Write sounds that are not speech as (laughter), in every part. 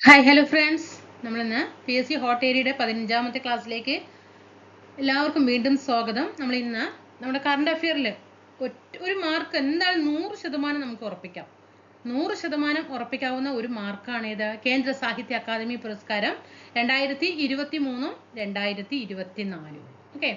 Hi hello friends നമ്മളിന്ന് P S C hot ഏരിയയുടെ പതിനഞ്ചാമത്തെ ക്ലാസ്സിലേക്ക് എല്ലാവർക്കും വീണ്ടും സ്വാഗതം. നമ്മൾ ഇന്ന് നമ്മുടെ കറണ്ട് അഫെയറിൽ ഒരു മാർക്ക് എന്തായാലും നൂറ് ശതമാനം നമുക്ക് ഉറപ്പിക്കാം. നൂറ് ശതമാനം ഉറപ്പിക്കാവുന്ന ഒരു മാർക്കാണ് ഇത് കേന്ദ്ര സാഹിത്യ അക്കാദമി പുരസ്കാരം രണ്ടായിരത്തി ഇരുപത്തി മൂന്നും രണ്ടായിരത്തി ഇരുപത്തി നാലും ഓക്കെ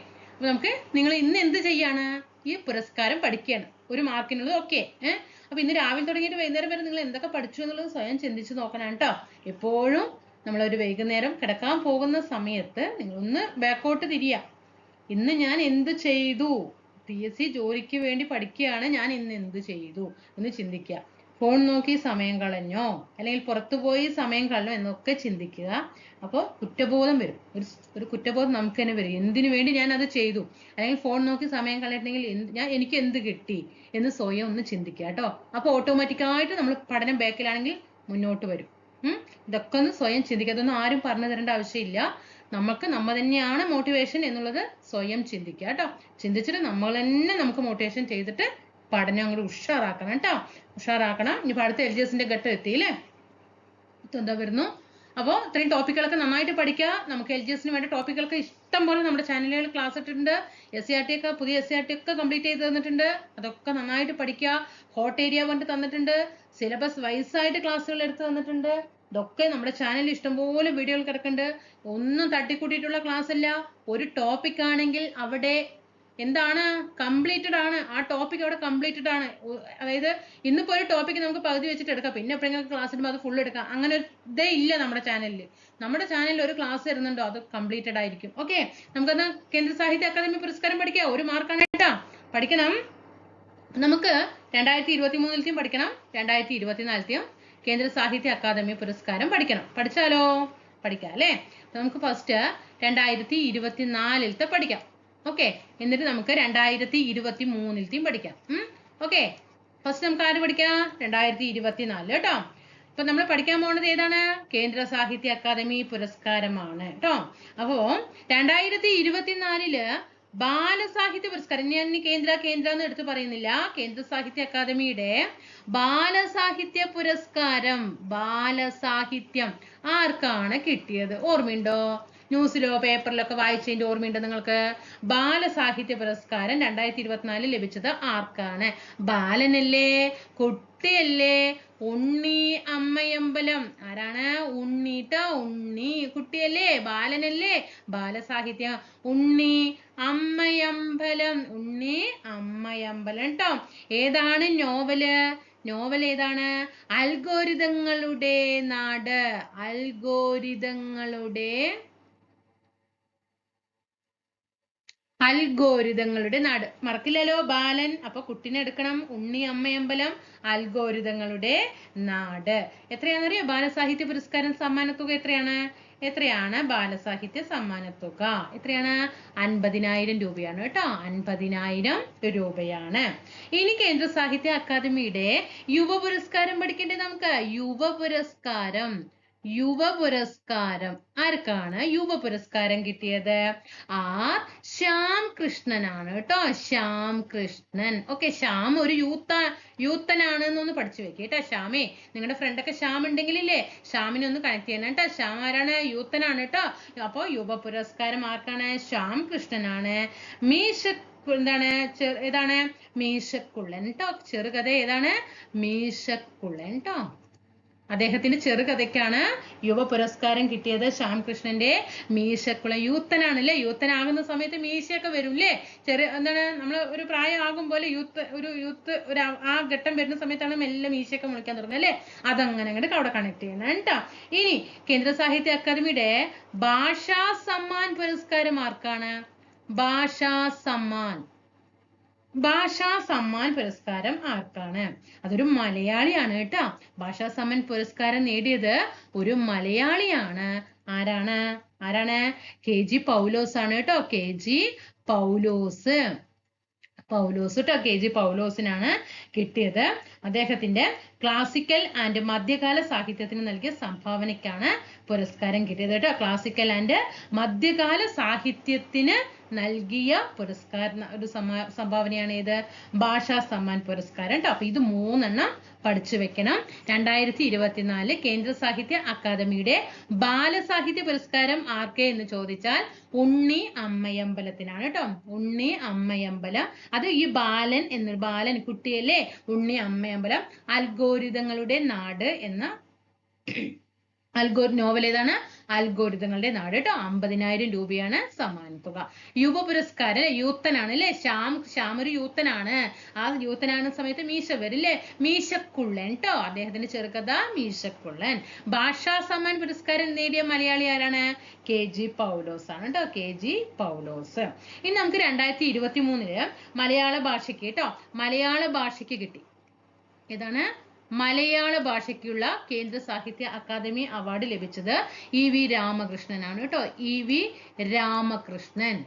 നമുക്ക് നിങ്ങൾ ഇന്ന് എന്ത് ചെയ്യാണ്? ഈ പുരസ്കാരം പഠിക്കുകയാണ് ഒരു മാർക്കിനുള്ളത് ഓക്കെ ഏഹ് അപ്പൊ ഇന്ന് രാവിലെ തുടങ്ങിയിട്ട് വൈകുന്നേരം വരെ നിങ്ങൾ എന്തൊക്കെ പഠിച്ചു എന്നുള്ളത് സ്വയം ചിന്തിച്ചു നോക്കണം കേട്ടോ. എപ്പോഴും നമ്മളൊരു വൈകുന്നേരം കിടക്കാൻ പോകുന്ന സമയത്ത് നിങ്ങൾ ഒന്ന് ബാക്കോട്ട് തിരിയ. ഇന്ന് ഞാൻ എന്ത് ചെയ്തു? പി എസ് സി ജോലിക്ക് വേണ്ടി പഠിക്കുകയാണ് ഞാൻ ഇന്ന് എന്ത് ചെയ്തു? എന്ന് ചിന്തിക്കുക. ഫോൺ നോക്കി സമയം കളഞ്ഞോ? അല്ലെങ്കിൽ പുറത്തു പോയി സമയം കളഞ്ഞോ എന്നൊക്കെ ചിന്തിക്കുക. അപ്പോൾ കുറ്റബോധം വരും. ഒരു ഒരു കുറ്റബോധം നമുക്ക് തന്നെ വരും. എന്തിനു വേണ്ടി ഞാൻ അത് ചെയ്തു? അല്ലെങ്കിൽ ഫോൺ നോക്കി സമയം കളഞ്ഞിട്ടുണ്ടെങ്കിൽ ഞാൻ എനിക്ക് എന്ത് കിട്ടി എന്ന് സ്വയം ഒന്ന് ചിന്തിക്കുക കേട്ടോ. അപ്പോൾ ഓട്ടോമാറ്റിക്കായിട്ട് നമ്മൾ പഠനം ബാക്കിലാണെങ്കിൽ മുന്നോട്ട് വരും. ഇതൊക്കെ ഒന്ന് സ്വയം ചിന്തിക്കുക. അതൊന്നും ആരും പറഞ്ഞു തരേണ്ട ആവശ്യമില്ല. നമുക്ക് നമ്മ തന്നെയാണ് മോട്ടിവേഷൻ എന്നുള്ളത് സ്വയം ചിന്തിക്കുക കേട്ടോ. ചിന്തിച്ചിട്ട് നമ്മൾ തന്നെ നമുക്ക് മോട്ടിവേഷൻ ചെയ്തിട്ട് പഠനം അങ്ങോട്ട് ഉഷാറാക്കണം കേട്ടോ. ഉഷാറാക്കണം. ഇനി അടുത്ത എൽ ജി എസിന്റെ ഘട്ടം എത്തിയില്ലേ എന്താ വരുന്നു? അപ്പോൾ ഇത്രയും ടോപ്പിക്കുകളൊക്കെ നന്നായിട്ട് പഠിക്കുക നമുക്ക് എൽ ജി എസിന് വേണ്ട ടോപ്പിക്കുകളൊക്കെ ഇഷ്ടം പോലെ നമ്മുടെ ചാനലുകളിൽ ക്ലാസ് ഇട്ടിട്ടുണ്ട്. എസ് സി ആർ ടി ഒക്കെ പുതിയ എസ് സി ആർ ടി ഒക്കെ കംപ്ലീറ്റ് ചെയ്ത് തന്നിട്ടുണ്ട്. അതൊക്കെ നന്നായിട്ട് പഠിക്കുക ഹോട്ട് ഏരിയ കൊണ്ട് തന്നിട്ടുണ്ട്. സിലബസ് വൈസ് ആയിട്ട് ക്ലാസ്സുകൾ എടുത്ത് തന്നിട്ടുണ്ട്. ഇതൊക്കെ നമ്മുടെ ചാനലിൽ ഇഷ്ടംപോലെ വീഡിയോകൾ കിടക്കുന്നുണ്ട്. ഒന്നും തട്ടിക്കൂട്ടിയിട്ടുള്ള ക്ലാസ് അല്ല. ഒരു ടോപ്പിക് ആണെങ്കിൽ അവിടെ എന്താണ് കംപ്ലീറ്റഡ് ആണ്? ആ ടോപ്പിക് അവിടെ കംപ്ലീറ്റഡ് ആണ്. അതായത് ഇന്നിപ്പോ ഒരു ടോപ്പിക് നമുക്ക് പകുതി വെച്ചിട്ട് എടുക്കാം. പിന്നെ എപ്പോഴെങ്കിലും ക്ലാസ് ഇടുമ്പോൾ അത് ഫുൾ എടുക്കാം. അങ്ങനെ ഒരു ഇതേ ഇല്ല നമ്മുടെ ചാനലിൽ നമ്മുടെ ചാനലിൽ ഒരു ക്ലാസ് വരുന്നുണ്ടോ? അത് കംപ്ലീറ്റഡ് ആയിരിക്കും. ഓക്കെ നമുക്കെന്നാ കേന്ദ്ര സാഹിത്യ അക്കാദമി പുരസ്കാരം പഠിക്കാം. ഒരു മാർക്കാണ് കേട്ടാ. പഠിക്കണം. നമുക്ക് രണ്ടായിരത്തി ഇരുപത്തി മൂന്നിലത്തെയും പഠിക്കണം. രണ്ടായിരത്തി ഇരുപത്തിനാലത്തെയും കേന്ദ്ര സാഹിത്യ അക്കാദമി പുരസ്കാരം പഠിക്കണം. പഠിച്ചാലോ? പഠിക്കാം അല്ലേ? നമുക്ക് ഫസ്റ്റ് രണ്ടായിരത്തി ഇരുപത്തിനാലിലത്തെ പഠിക്കാം. ഓക്കെ എന്നിട്ട് നമുക്ക് രണ്ടായിരത്തി ഇരുപത്തി മൂന്നിലത്തെയും പഠിക്കാം ഓക്കെ ഫസ്റ്റ് നമുക്ക് ആര് പഠിക്കാം? രണ്ടായിരത്തി ഇരുപത്തിനാല് കേട്ടോ. അപ്പൊ നമ്മൾ പഠിക്കാൻ പോകുന്നത് ഏതാണ്? കേന്ദ്ര സാഹിത്യ അക്കാദമി പുരസ്കാരമാണ് കേട്ടോ. അപ്പോ രണ്ടായിരത്തി ഇരുപത്തിനാലിൽ ബാലസാഹിത്യ പുരസ്കാരം ഞാൻ കേന്ദ്ര കേന്ദ്ര എന്ന് എടുത്തു പറയുന്നില്ല. കേന്ദ്ര സാഹിത്യ അക്കാദമിയുടെ ബാലസാഹിത്യ പുരസ്കാരം ബാലസാഹിത്യം ആർക്കാണ് കിട്ടിയത്? ഓർമ്മയുണ്ടോ? ന്യൂസിലോ പേപ്പറിലൊക്കെ വായിച്ചതിന്റെ ഓർമ്മയുണ്ടോ നിങ്ങൾക്ക്? ബാലസാഹിത്യ പുരസ്കാരം രണ്ടായിരത്തി ഇരുപത്തിനാലിൽ ലഭിച്ചത് ആർക്കാണ്? ബാലനല്ലേ കുട്ടിയല്ലേ ഉണ്ണി അമ്മയമ്പലം. ആരാണ്? ഉണ്ണിട്ട ഉണ്ണി കുട്ടിയല്ലേ ബാലനല്ലേ? ബാലസാഹിത്യം ഉണ്ണി അമ്മയമ്പലം. ഉണ്ണി അമ്മയമ്പലം ട്ടോ. ഏതാണ് നോവൽ? നോവൽ ഏതാണ്? അൽഗോരിതങ്ങളുടെ നാട്. അൽഗോരിതങ്ങളുടെ അൽഗോരിതങ്ങളുടെ നാട്. മറക്കില്ലല്ലോ ബാലൻ. അപ്പൊ കുട്ടിനെ എടുക്കണം. ഉണ്ണി അമ്മയമ്പലം അൽഗോരിതങ്ങളുടെ നാട്. എത്രയാണെന്നറിയോ? ബാലസാഹിത്യ പുരസ്കാരം സമ്മാനത്തുക എത്രയാണ്? എത്രയാണ്? ബാലസാഹിത്യ സമ്മാനത്തുക. എത്രയാണ്? അൻപതിനായിരം രൂപയാണ് കേട്ടോ. അൻപതിനായിരം രൂപയാണ്. ഇനി കേന്ദ്ര സാഹിത്യ അക്കാദമിയുടെ യുവ പുരസ്കാരം പഠിക്കണ്ടേ നമുക്ക് യുവ പുരസ്കാരം യുവ പുരസ്കാരം ആർക്കാണ് യുവ പുരസ്കാരം കിട്ടിയത്? ആർ ശ്യാം കൃഷ്ണനാണ് കേട്ടോ ശ്യാം കൃഷ്ണൻ ഓക്കെ ശ്യാം ഒരു യൂത്ത യൂത്തനാണ് എന്നൊന്ന് പഠിച്ചു വെക്കുക കേട്ടോ ശ്യാമേ നിങ്ങളുടെ ഫ്രണ്ടൊക്കെ ശ്യാം ഉണ്ടെങ്കിലില്ലേ ശ്യാമിനെ ഒന്ന് കണക്ട് ചെയ്യണം. കേട്ടോ ശ്യാം ആരാണ്? യൂത്തനാണ് കേട്ടോ. അപ്പോൾ യുവ പുരസ്കാരം ആർക്കാണ്? ശ്യാം കൃഷ്ണനാണ് മീശ എന്താണ് ഏതാണ്? മീശക്കുള്ളൻ. കേട്ടോ ചെറുകഥ ഏതാണ്? മീശക്കുള്ളൻ. കേട്ടോ. അദ്ദേഹത്തിന്റെ ചെറുകഥയ്ക്കാണ് യുവ പുരസ്കാരം കിട്ടിയത് ശ്യാംകൃഷ്ണന്റെ മീശക്കുളം യൂത്തനാണ് അല്ലേ യൂത്തനാകുന്ന സമയത്ത് മീശയൊക്കെ വരും അല്ലേ ചെറിയ എന്താണ് നമ്മൾ ഒരു പ്രായമാകും പോലെ യൂത്ത് ഒരു യൂത്ത് ഒരു ആ- ഘട്ടം വരുന്ന സമയത്താണ് മെല്ലെ മീശയൊക്കെ മുളിക്കാൻ തുടങ്ങുന്നത് അല്ലേ? അതങ്ങനെ അങ്ങോട്ട് അവിടെ കണക്ട് ചെയ്യണം കേട്ടോ. ഇനി കേന്ദ്ര സാഹിത്യ അക്കാദമിയുടെ ഭാഷാ സമ്മാൻ പുരസ്കാരം ആർക്കാണ് ഭാഷാ സമ്മാൻ. ഭാഷാ സമ്മാൻ പുരസ്കാരം ആർക്കാണ്? അതൊരു മലയാളിയാണ് കേട്ടോ. ഭാഷാ സമ്മാൻ പുരസ്കാരം നേടിയത് ഒരു മലയാളിയാണ്. ആരാണ്? ആരാണ്? കെ ജി പൗലോസ് ആണ് കേട്ടോ. കെ ജി പൗലോസ്. പൗലോസ് കേട്ടോ. കെ ജി പൗലോസിനാണ് കിട്ടിയത്. അദ്ദേഹത്തിന്റെ ക്ലാസിക്കൽ ആൻഡ് മധ്യകാല സാഹിത്യത്തിന് നൽകിയ സംഭാവനയ്ക്കാണ് പുരസ്കാരം കിട്ടിയത് കേട്ടോ. ക്ലാസിക്കൽ ആൻഡ് മധ്യകാല സാഹിത്യത്തിന് നൽകിയ പുരസ്കാരം ഒരു സംഭാവനയാണ് ഏത്? ഭാഷാ സമ്മാൻ പുരസ്കാരം കേട്ടോ അപ്പൊ ഇത് മൂന്നെണ്ണം പഠിച്ചു വെക്കണം. രണ്ടായിരത്തി ഇരുപത്തിനാല് കേന്ദ്ര സാഹിത്യ അക്കാദമിയുടെ ബാലസാഹിത്യ പുരസ്കാരം ആർക്കെ എന്ന് ചോദിച്ചാൽ ഉണ്ണി അമ്മയമ്പലത്തിനാണ് കേട്ടോ ഉണ്ണി അമ്മയമ്പലം. അത് ഈ ബാലൻ എന്ന ബാലൻ കുട്ടിയല്ലേ? ഉണ്ണി അമ്മയമ്പലം. അൽഗോരിതങ്ങളുടെ നാട് എന്ന അൽഗോ നോവൽ ഏതാണ്? അൽഗോരിതങ്ങളുടെ നാട് കേട്ടോ അമ്പതിനായിരം രൂപയാണ് സമ്മാന തുക. യുവ പുരസ്കാരം യൂത്തനാണ് അല്ലേ ശ്യാം ശ്യാം ഒരു യൂത്തനാണ്. ആ യൂത്തനാണ് സമയത്ത് മീശ വരില്ലേ? മീശക്കുള്ളൻ കേട്ടോ അദ്ദേഹത്തിന്റെ ചെറുകഥ മീശക്കുള്ളൻ. ഭാഷാ സമ്മാൻ പുരസ്കാരം നേടിയ മലയാളി ആരാണ്? കെ ജി പൗലോസ് ആണ് കേട്ടോ കെ ജി പൗലോസ്. ഇനി നമുക്ക് രണ്ടായിരത്തി ഇരുപത്തി മൂന്നിൽ മലയാള ഭാഷയ്ക്ക് കേട്ടോ മലയാള ഭാഷയ്ക്ക് കിട്ടി. ഏതാണ്? മലയാള ഭാഷയ്ക്കുള്ള കേന്ദ്ര സാഹിത്യ അക്കാദമി അവാർഡ് ലഭിച്ചത് ഇ വി രാമകൃഷ്ണനാണ് കേട്ടോ. E V Ramakrishnan.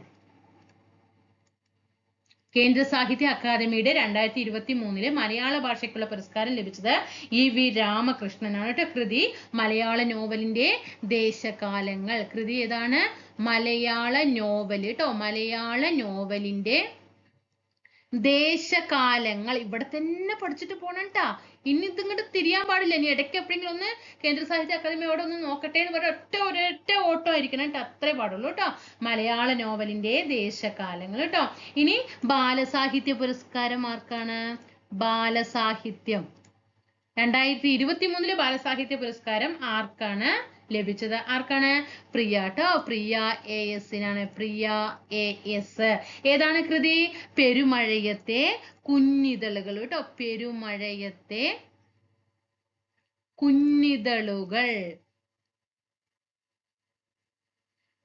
കേന്ദ്ര സാഹിത്യ അക്കാദമിയുടെ രണ്ടായിരത്തി ഇരുപത്തി മൂന്നിലെ മലയാള ഭാഷയ്ക്കുള്ള പുരസ്കാരം ലഭിച്ചത് ഇ വി രാമകൃഷ്ണനാണ് കേട്ടോ. കൃതി മലയാള നോവലിന്റെ ദേശകാലങ്ങൾ. കൃതി ഏതാണ്? മലയാള നോവൽ കേട്ടോ. മലയാള നോവലിന്റെ ദേശകാലങ്ങൾ. ഇവിടെ തന്നെ പഠിച്ചിട്ട് പോണം ട്ടാ ഇനി ഇതിങ്ങോട്ട് തിരിയാൻ പാടില്ല. ഇനി ഇടയ്ക്ക് എപ്പോഴെങ്കിലും ഒന്ന് കേന്ദ്ര സാഹിത്യ അക്കാദമിയോട് ഒന്ന് നോക്കട്ടെ എന്ന് പറഞ്ഞ ഒറ്റ ഒരൊറ്റ ഓട്ടം ആയിരിക്കണം കേട്ടോ. അത്രേ പാടുള്ളൂ കേട്ടോ. മലയാള നോവലിന്റെ ദേശകാലങ്ങൾ കേട്ടോ. ഇനി ബാലസാഹിത്യ പുരസ്കാരം ആർക്കാണ്? ബാലസാഹിത്യം. രണ്ടായിരത്തി ഇരുപത്തി മൂന്നിലെ ബാലസാഹിത്യ പുരസ്കാരം ആർക്കാണ്? ലഭിച്ചത്. ആർക്കാണ്? പ്രിയ കേട്ടോ പ്രിയ എ എസിനാണ് പ്രിയ എ എസ് ഏതാണ് കൃതി? പെരുമഴയത്തെ കുഞ്ഞിതളുകൾ. കേട്ടോ. പെരുമഴയത്തെ കുഞ്ഞിതളുകൾ.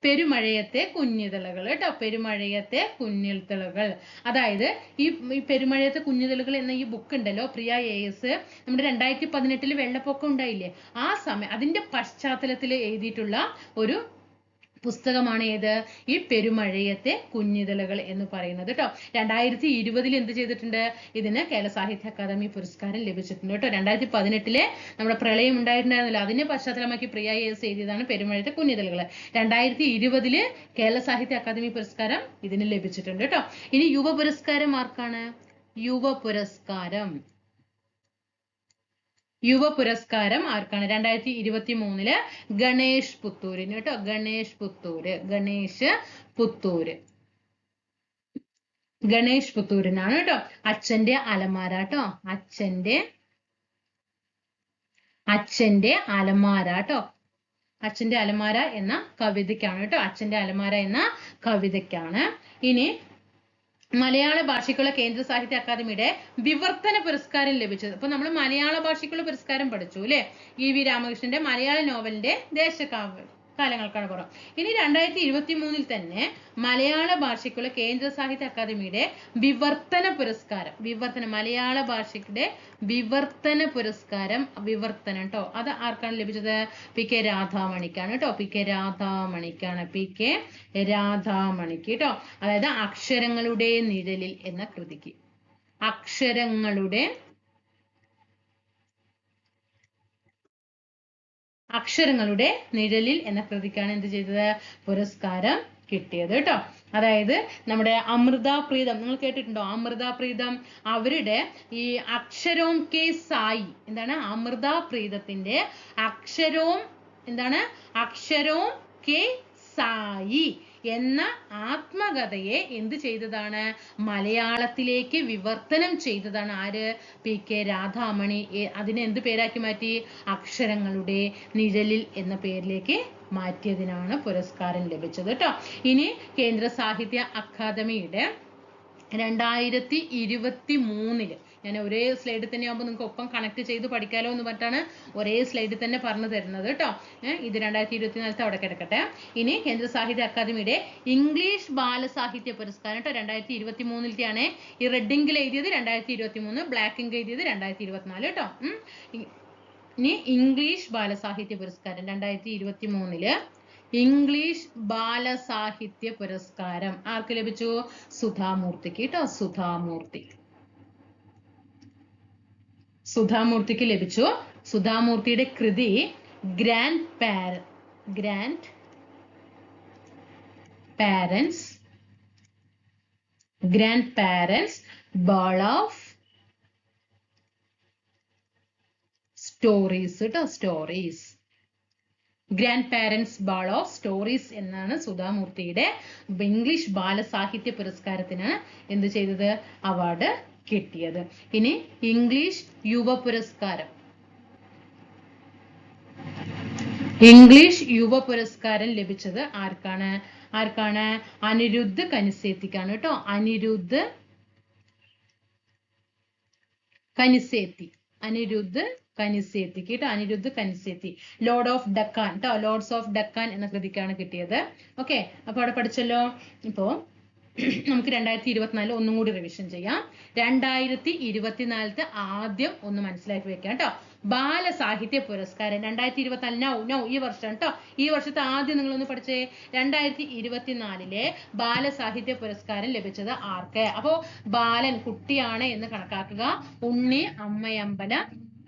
പെരുമഴയത്തെ കുഞ്ഞിതളുകൾ കേട്ടോ. പെരുമഴയത്തെ കുഞ്ഞിതളുകൾ. അതായത് ഈ പെരുമഴയത്തെ കുഞ്ഞിതളുകൾ എന്ന ഈ ബുക്ക് ഉണ്ടല്ലോ പ്രിയ എ എസ് നമ്മുടെ രണ്ടായിരത്തി പതിനെട്ടിൽ വെള്ളപ്പൊക്കം ഉണ്ടായില്ലേ? ആ സമയം അതിന്റെ പശ്ചാത്തലത്തിൽ എഴുതിയിട്ടുള്ള ഒരു പുസ്തകമാണ് ഏത്? ഈ പെരുമഴയത്തെ കുഞ്ഞിതലകൾ എന്ന് പറയുന്നത് കേട്ടോ രണ്ടായിരത്തി ഇരുപതിൽ എന്ത് ചെയ്തിട്ടുണ്ട്? ഇതിന് കേരള സാഹിത്യ അക്കാദമി പുരസ്കാരം ലഭിച്ചിട്ടുണ്ട് കേട്ടോ രണ്ടായിരത്തി പതിനെട്ടിലെ നമ്മുടെ പ്രളയം ഉണ്ടായിട്ടുണ്ടായിരുന്നല്ലോ. അതിനെ പശ്ചാത്തലമാക്കി പ്രിയ എസ് എഴുതിയതാണ് പെരുമഴയത്തെ കുഞ്ഞിതലകൾ. രണ്ടായിരത്തി ഇരുപതിൽ കേരള സാഹിത്യ അക്കാദമി പുരസ്കാരം ഇതിന് ലഭിച്ചിട്ടുണ്ട് കേട്ടോ ഇനി യുവ പുരസ്കാരം ആർക്കാണ്? യുവ പുരസ്കാരം. യുവ പുരസ്കാരം ആർക്കാണ്? രണ്ടായിരത്തി ഇരുപത്തി മൂന്നിൽ ഗണേഷ് പുത്തൂരിന് കേട്ടോ ഗണേഷ് പുത്തൂര്. ഗണേഷ് പുത്തൂര്. ഗണേഷ് പുത്തൂരിനാണ് കേട്ടോ. അച്ഛന്റെ അലമാര കേട്ടോ. അച്ഛന്റെ അച്ഛന്റെ അലമാര കേട്ടോ. അച്ഛന്റെ അലമാര എന്ന കവിതയ്ക്കാണ് കേട്ടോ. അച്ഛന്റെ അലമാര എന്ന കവിതയ്ക്കാണ്. ഇനി മലയാള ഭാഷയ്ക്കുള്ള കേന്ദ്ര സാഹിത്യ അക്കാദമിയുടെ വിവർത്തന പുരസ്കാരം ലഭിച്ചത്. അപ്പൊ നമ്മൾ മലയാള ഭാഷയ്ക്കുള്ള പുരസ്കാരം പഠിച്ചു അല്ലെ? ഇ വി രാമകൃഷ്ണന്റെ മലയാള നോവലിന്റെ ദേശകാവ്യ. കാലങ്ങൾക്കാണ് പുറം ഇനി രണ്ടായിരത്തി ഇരുപത്തി മൂന്നിൽ തന്നെ മലയാള ഭാഷയ്ക്കുള്ള കേന്ദ്ര സാഹിത്യ അക്കാദമിയുടെ വിവർത്തന പുരസ്കാരം വിവർത്തനം മലയാള ഭാഷയുടെ വിവർത്തന പുരസ്കാരം വിവർത്തനം കേട്ടോ അത് ആർക്കാണ് ലഭിച്ചത്? പി കെ രാധാമണിക്കാണ് കേട്ടോ പി കെ രാധാമണിക്കാണ് പി കെ രാധാമണിക്ക് കേട്ടോ അതായത് അക്ഷരങ്ങളുടെ നിഴലിൽ എന്ന കൃതിക്ക്. അക്ഷരങ്ങളുടെ അക്ഷരങ്ങളുടെ നിഴലിൽ എന്ന കൃതിക്കാണ് എന്ത് ചെയ്തത്? പുരസ്കാരം കിട്ടിയത് കേട്ടോ. അതായത് നമ്മുടെ അമൃത പ്രീതം നിങ്ങൾ കേട്ടിട്ടുണ്ടോ? അമൃത പ്രീതം അവരുടെ ഈ അക്ഷരോം കെ സായി എന്താണ്? അമൃത പ്രീതത്തിന്റെ അക്ഷരോം എന്താണ്? അക്ഷരോം കെ സായി. എന്ന ആത്മകഥയെ എന്ത് ചെയ്തതാണ്? മലയാളത്തിലേക്ക് വിവർത്തനം ചെയ്തതാണ് ആര്? P K Radhamani. അതിനെ എന്ത് പേരാക്കി മാറ്റി? അക്ഷരങ്ങളുടെ നിഴലിൽ എന്ന പേരിലേക്ക് മാറ്റിയതിനാണ് പുരസ്കാരം ലഭിച്ചത് കേട്ടോ ഇനി കേന്ദ്ര സാഹിത്യ അക്കാദമിയുടെ രണ്ടായിരത്തി ഇരുപത്തി മൂന്നിൽ ഞാൻ ഒരേ സ്ലൈഡിൽ തന്നെ ആകുമ്പോൾ നിങ്ങൾക്ക് ഒപ്പം കണക്ട് ചെയ്ത് പഠിക്കാലോ എന്ന് പറഞ്ഞിട്ടാണ് ഒരേ സ്ലൈഡിൽ തന്നെ പറഞ്ഞു തരുന്നത് കേട്ടോ. ഇത് രണ്ടായിരത്തി ഇരുപത്തിനാലത്തെ അവിടെ കിടക്കട്ടെ. ഇനി കേന്ദ്ര സാഹിത്യ അക്കാദമിയുടെ ഇംഗ്ലീഷ് ബാലസാഹിത്യ പുരസ്കാരം കേട്ടോ രണ്ടായിരത്തി ഇരുപത്തി മൂന്നിലത്തെയാണ് ഈ റെഡ് ഇങ്കിൽ എഴുതിയത് രണ്ടായിരത്തി ഇരുപത്തി മൂന്ന് ബ്ലാക്ക് ഇങ്ക് എഴുതിയത് രണ്ടായിരത്തി ഇരുപത്തിനാല് കേട്ടോ. ഇനി ഇംഗ്ലീഷ് ബാലസാഹിത്യ പുരസ്കാരം രണ്ടായിരത്തി ഇരുപത്തി മൂന്നിൽ ഇംഗ്ലീഷ് ബാലസാഹിത്യ പുരസ്കാരം ആർക്ക് ലഭിച്ചു? സുധാമൂർത്തിക്ക് കേട്ടോ സുധാമൂർത്തി. സുധാമൂർത്തിക്ക് ലഭിച്ചു. സുധാമൂർത്തിയുടെ കൃതി ഗ്രാൻഡ് പാര grand parents grand parents ball of stories കേട്ടോ stories grand parents ball of stories എന്നാണ് സുധാമൂർത്തിയുടെ ഇംഗ്ലീഷ് ബാലസാഹിത്യ പുരസ്കാരത്തിന് എന്ത് ചെയ്തത്? അവാർഡ് കിട്ടിയത്. ഇനി ഇംഗ്ലീഷ് യുവ പുരസ്കാരം ഇംഗ്ലീഷ് യുവ പുരസ്കാരം ലഭിച്ചത് ആർക്കാണ്? ആർക്കാണ്? അനിരുദ്ധ് കനിസേത്തിക്കാണ് കേട്ടോ. അനിരുദ്ധ് കനിസേത്തി. അനിരുദ്ധ് കനിസേത്തി. കേട്ടോ അനിരുദ്ധ് കനിസേത്തി. ലോർഡ് ഓഫ് ഡക്കാൻ കേട്ടോ ലോർഡ്സ് ഓഫ് ഡക്കാൻ എന്ന കൃതിക്കാണ് കിട്ടിയത്. ഓക്കെ അപ്പൊ അവിടെ പഠിച്ചല്ലോ. ഇപ്പോ നമുക്ക് രണ്ടായിരത്തി ഇരുപത്തിനാലിൽ ഒന്നും കൂടി റിവിഷൻ ചെയ്യാം. രണ്ടായിരത്തി ഇരുപത്തിനാലത്തെ ആദ്യം ഒന്ന് മനസ്സിലാക്കി വെക്കാം കേട്ടോ ബാലസാഹിത്യ പുരസ്കാരം. രണ്ടായിരത്തി ഇരുപത്തിനാല് നൗ നൗ ഈ വർഷം കേട്ടോ ഈ വർഷത്തെ ആദ്യം നിങ്ങളൊന്ന് പഠിച്ചേ. രണ്ടായിരത്തി ഇരുപത്തിനാലിലെ ബാലസാഹിത്യ പുരസ്കാരം ലഭിച്ചത് ആർക്ക്? അപ്പോ ബാലൻ കുട്ടിയാണ് എന്ന് കണക്കാക്കുക. ഉണ്ണി അമ്മയമ്പല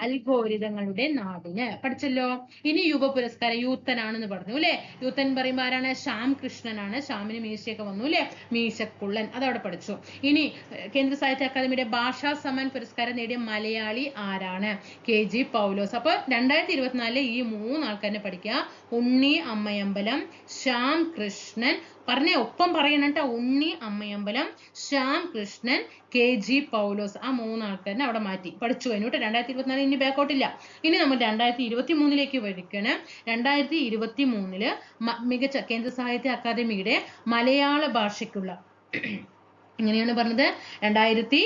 അൽഗോരിതങ്ങളുടെ നാടിന്. പഠിച്ചല്ലോ? ഇനി യുവ പുരസ്കാരം യൂത്തനാണെന്ന് പറഞ്ഞു അല്ലെ? യൂത്തൻ പറയുമ്പോൾ ശ്യാം കൃഷ്ണനാണ്. ശ്യാമിന് മീശയൊക്കെ വന്നു അല്ലെ? മീശക്കുള്ളൻ. അതവിടെ പഠിച്ചു. ഇനി കേന്ദ്ര സാഹിത്യ അക്കാദമിയുടെ ഭാഷാ സമ്മാൻ പുരസ്കാരം നേടിയ മലയാളി ആരാണ്? K G Paulose. അപ്പൊ രണ്ടായിരത്തി ഇരുപത്തിനാലിലെ ഈ മൂന്ന് ആൾക്കാരെ പഠിക്കുക. ഉണ്ണി അമ്മയമ്പലം ശ്യാം കൃഷ്ണൻ പറഞ്ഞേ ഒപ്പം പറയണം കേട്ടോ ഉണ്ണി അമ്മയമ്പലം ശ്യാം കൃഷ്ണൻ കെ ജി പൗലോസ്. ആ മൂന്ന് തന്നെ അവിടെ മാറ്റി. പഠിച്ചു കഴിഞ്ഞു കേട്ടോ. രണ്ടായിരത്തി ഇരുപത്തിനാല് ഇനി ബാക്കോട്ടില്ല ഇനി നമ്മൾ രണ്ടായിരത്തി ഇരുപത്തി മൂന്നിലേക്ക് വരികയാണ്. രണ്ടായിരത്തി ഇരുപത്തി മൂന്നിൽ മികച്ച കേന്ദ്ര സാഹിത്യ അക്കാദമിയുടെ മലയാള ഭാഷയ്ക്കുള്ള (clears throat) ഇങ്ങനെയാണ് പറഞ്ഞത്. രണ്ടായിരത്തി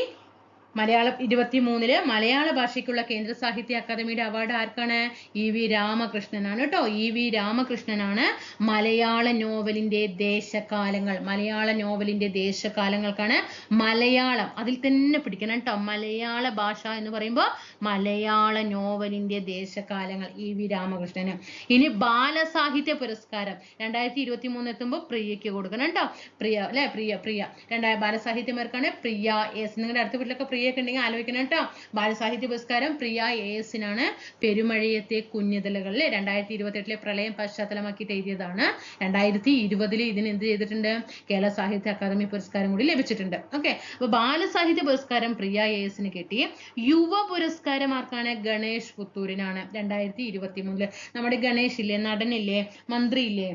മലയാളം ഇരുപത്തി മൂന്നിൽ മലയാള ഭാഷയ്ക്കുള്ള കേന്ദ്ര സാഹിത്യ അക്കാദമിയുടെ അവാർഡ് ആർക്കാണ്? ഇ വി രാമകൃഷ്ണനാണ് കേട്ടോ. ഇ വി രാമകൃഷ്ണനാണ് മലയാള നോവലിന്റെ ദേശകാലങ്ങൾ. മലയാള നോവലിന്റെ ദേശകാലങ്ങൾക്കാണ് മലയാളം. അതിൽ തന്നെ പിടിക്കണം കേട്ടോ. മലയാള ഭാഷ എന്ന് പറയുമ്പോൾ മലയാള നോവലിന്റെ ദേശകാലങ്ങൾ. E V Ramakrishnan. ഇനി ബാലസാഹിത്യ പുരസ്കാരം രണ്ടായിരത്തി ഇരുപത്തി മൂന്ന് എത്തുമ്പോൾ പ്രിയയ്ക്ക് കൊടുക്കണം കേട്ടോ. പ്രിയ അല്ലെ? പ്രിയ പ്രിയ. രണ്ടായ ബാലസാഹിത്യമാർക്കാണ് പ്രിയ എസ്. നിങ്ങളുടെ അടുത്ത വീട്ടിലൊക്കെ പ്രിയ ഒക്കെ ഉണ്ടെങ്കിൽ ആലോചിക്കണം കേട്ടോ. ബാലസാഹിത്യ പുരസ്കാരം പ്രിയ എ എസിനാണ് പെരുമഴയത്തെ കുഞ്ഞിതലകളിൽ രണ്ടായിരത്തി ഇരുപത്തി എട്ടിലെ പ്രളയം പശ്ചാത്തലമാക്കിയിട്ട് എഴുതിയതാണ്. രണ്ടായിരത്തി ഇരുപതിൽ ഇതിന് എന്ത് ചെയ്തിട്ടുണ്ട്? കേരള സാഹിത്യ അക്കാദമി പുരസ്കാരം കൂടി ലഭിച്ചിട്ടുണ്ട്. ഓക്കെ അപ്പൊ ബാലസാഹിത്യ പുരസ്കാരം പ്രിയ എ എസിന് കിട്ടി. യുവ പുരസ്കാരം ആർക്കാണ്? ഗണേഷ് പുത്തൂരിനാണ്. രണ്ടായിരത്തി ഇരുപത്തി മൂന്നിൽ നമ്മുടെ ഗണേഷ് ഇല്ലേ? നടനില്ലേ? മന്ത്രി ഇല്ലേ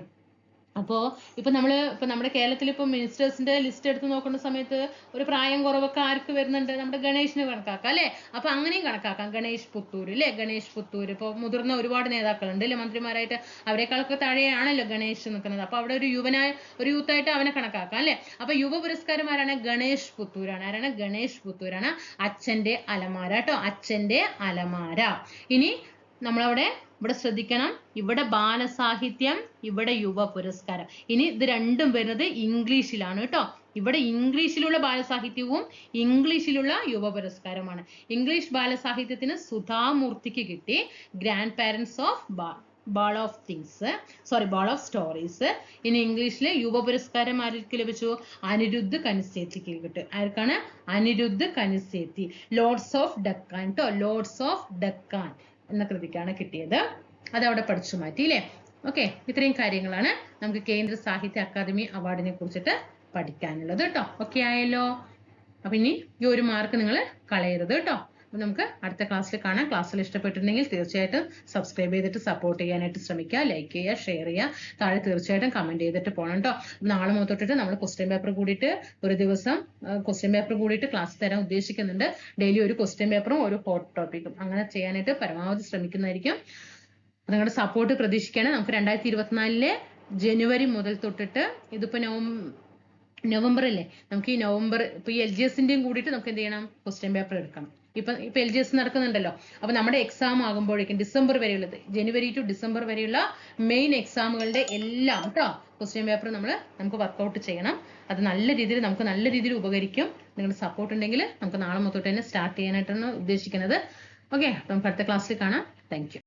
അപ്പോ ഇപ്പൊ നമ്മൾ ഇപ്പൊ നമ്മുടെ കേരളത്തിൽ ഇപ്പൊ മിനിസ്റ്റേഴ്സിന്റെ ലിസ്റ്റ് എടുത്ത് നോക്കുന്ന സമയത്ത് ഒരു പ്രായം കുറവൊക്കെ ആർക്ക് വരുന്നുണ്ട്? നമ്മുടെ ഗണേഷിന് കണക്കാക്കാം അല്ലെ? അപ്പൊ അങ്ങനെയും കണക്കാക്കാം. ഗണേഷ് പുത്തൂർ അല്ലെ ഗണേഷ് പുത്തൂർ ഇപ്പൊ മുതിർന്ന ഒരുപാട് നേതാക്കളുണ്ട് അല്ലെ മന്ത്രിമാരായിട്ട് അവരെക്കാളൊക്കെ താഴെയാണല്ലോ ഗണേഷ് നിൽക്കുന്നത് അപ്പൊ അവിടെ ഒരു യുവനായ ഒരു യൂത്ത് ആയിട്ട് അവനെ കണക്കാക്കാം അല്ലെ? അപ്പൊ യുവ പുരസ്കാരം ആരാണ്? ഗണേഷ് പുത്തൂരാണ്. ആരാണ്? ഗണേഷ് പുത്തൂരാണ്. അച്ഛന്റെ അലമാര കേട്ടോ. അച്ഛന്റെ അലമാര. ഇനി നമ്മളവിടെ ഇവിടെ ശ്രദ്ധിക്കണം. ഇവിടെ ബാലസാഹിത്യം ഇവിടെ യുവ പുരസ്കാരം. ഇനി ഇത് രണ്ടും വരുന്നത് ഇംഗ്ലീഷിലാണ് കേട്ടോ. ഇവിടെ ഇംഗ്ലീഷിലുള്ള ബാലസാഹിത്യവും ഇംഗ്ലീഷിലുള്ള യുവ പുരസ്കാരമാണ്. ഇംഗ്ലീഷ് ബാലസാഹിത്യത്തിന് സുധാമൂർത്തിക്ക് കിട്ടി ഗ്രാൻഡ് പാരൻസ് ഓഫ് ബാ ball of things sorry ball of stories ഇനി ഇംഗ്ലീഷിലെ യുവ പുരസ്കാരം ആർക്ക് ലഭിച്ചു? അനിരുദ്ധ് കനിസേത്തിക്ക് കിട്ടും. ആർക്കാണ്? അനിരുദ്ധ് കനിസേത്തി ലോർഡ്സ് ഓഫ് ഡക്കാൻ കേട്ടോ ലോർഡ്സ് ഓഫ് ഡക്കാൻ എന്ന കൃതിക്കാണ് കിട്ടിയത്. അത് അവിടെ പഠിച്ചു മാറ്റി അല്ലേ ഓക്കെ ഇത്രയും കാര്യങ്ങളാണ് നമുക്ക് കേന്ദ്ര സാഹിത്യ അക്കാദമി അവാർഡിനെ കുറിച്ചിട്ട് പഠിക്കാനുള്ളത് കേട്ടോ. ഓക്കെ ആയല്ലോ? അപ്പൊ ഇനി ഈ ഒരു മാർക്ക് നിങ്ങൾ കളയരുത് കേട്ടോ. അപ്പൊ നമുക്ക് അടുത്ത ക്ലാസ്സിൽ കാണാം. ക്ലാസ്സിൽ ഇഷ്ടപ്പെട്ടിട്ടുണ്ടെങ്കിൽ തീർച്ചയായിട്ടും സബ്സ്ക്രൈബ് ചെയ്തിട്ട് സപ്പോർട്ട് ചെയ്യാനായിട്ട് ശ്രമിക്കുക. ലൈക്ക് ചെയ്യുക ഷെയർ ചെയ്യുക. താഴെ തീർച്ചയായിട്ടും കമന്റ് ചെയ്തിട്ട് പോകണം കേട്ടോ നാളെ മുതൽ നമ്മൾ ക്വസ്റ്റ്യൻ പേപ്പർ കൂടിയിട്ട് ഒരു ദിവസം ക്വസ്റ്റ്യൻ പേപ്പർ കൂടിയിട്ട് ക്ലാസ് തരാൻ ഉദ്ദേശിക്കുന്നുണ്ട്. ഡെയിലി ഒരു ക്വസ്റ്റ്യൻ പേപ്പറും ഒരു ഹോട്ട് ടോപ്പിക്കും അങ്ങനെ ചെയ്യാനായിട്ട് പരമാവധി ശ്രമിക്കുന്നതായിരിക്കും. നിങ്ങളുടെ സപ്പോർട്ട് പ്രതീക്ഷിക്കുകയാണ്. നമുക്ക് രണ്ടായിരത്തി ഇരുപത്തിനാലിലെ ജനുവരി മുതൽ തൊട്ടിട്ട് ഇതിപ്പോ നവംബർ നവംബർ അല്ലേ? നമുക്ക് ഈ നവംബർ ഇപ്പൊ ഈ എൽ ജി എസിന്റെയും കൂടിയിട്ട് നമുക്ക് എന്ത് ചെയ്യണം? ക്വസ്റ്റ്യൻ പേപ്പർ എടുക്കണം. ഇപ്പൊ ഇപ്പൊ എൽ ജി എസ് നടക്കുന്നുണ്ടല്ലോ. അപ്പൊ നമ്മുടെ എക്സാം ആകുമ്പോഴേക്കും ഡിസംബർ വരെയുള്ളത് ജനുവരി ടു ഡിസംബർ വരെയുള്ള മെയിൻ എക്സാമുകളുടെ എല്ലാം കേട്ടോ ക്വസ്റ്റ്യൻ പേപ്പർ നമ്മൾ നമുക്ക് വർക്കൗട്ട് ചെയ്യണം. അത് നല്ല രീതിയിൽ നമുക്ക് നല്ല രീതിയിൽ ഉപകരിക്കും. നിങ്ങളുടെ സപ്പോർട്ട് ഉണ്ടെങ്കിൽ നമുക്ക് നാളെ മൊത്തം തന്നെ സ്റ്റാർട്ട് ചെയ്യാനായിട്ടാണ് ഉദ്ദേശിക്കുന്നത്. ഓക്കെ നമുക്ക് അടുത്ത ക്ലാസ്സിൽ കാണാം. താങ്ക്